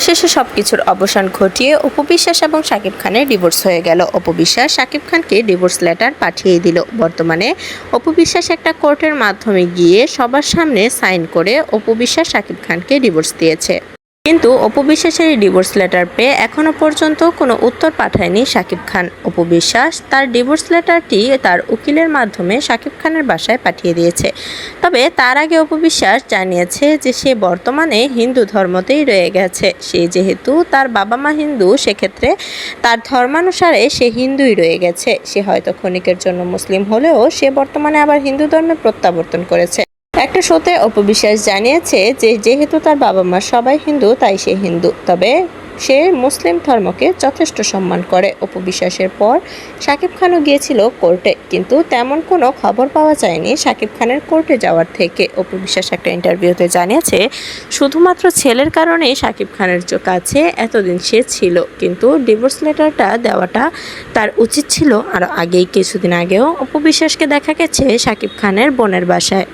অবশেষে সব কিছুর অবসান ঘটিয়ে অপু বিশ্বাস এবং শাকিব খানের ডিভোর্স হয়ে গেল। অপবিশ্বাস শাকিব খানকে ডিভোর্স লেটার পাঠিয়ে দিল। বর্তমানে অপবিশ্বাস একটা কোর্টের মাধ্যমে গিয়ে সবার সামনে সাইন করে অপবিশ্বাস শাকিব খানকে ডিভোর্স দিয়েছে। কিন্তু অপু বিশ্বাসের ডিভোর্স লেটার পেয়ে এখনও পর্যন্ত কোনো উত্তর পাঠায়নি শাকিব খান। অপু বিশ্বাস তার ডিভোর্স লেটারটি তার উকিলের মাধ্যমে শাকিব খানের বাসায় পাঠিয়ে দিয়েছে। তবে তার আগে অপু বিশ্বাস জানিয়েছে যে সে বর্তমানে হিন্দু ধর্মতেই রয়ে গেছে। সে যেহেতু তার বাবা মা হিন্দু, সেক্ষেত্রে তার ধর্মানুসারে সে হিন্দুই রয়ে গেছে। সে হয়তো ক্ষণিকের জন্য মুসলিম হলেও সে বর্তমানে আবার হিন্দু ধর্মে প্রত্যাবর্তন করেছে। একটা শোতে অপবিশ্বাস জানিয়েছে যে যেহেতু তার বাবা মা সবাই হিন্দু, তাই সে হিন্দু। তবে সে মুসলিম ধর্মকে যথেষ্ট সম্মান করে। অপবিশ্বাসের পর শাকিব খানও গিয়েছিল কোর্টে, কিন্তু তেমন কোনো খবর পাওয়া যায়নি শাকিব খানের কোর্টে যাওয়ার থেকে। অপবিশ্বাস একটা ইন্টারভিউতে জানিয়েছে, শুধুমাত্র ছেলের কারণেই শাকিব খানের কাছে এতদিন সে ছিল। কিন্তু ডিভোর্স লেটারটা দেওয়াটা তার উচিত ছিল আরও আগেই। কিছুদিন আগেও অপবিশ্বাসকে দেখা গেছে শাকিব খানের বোনের বাসায়।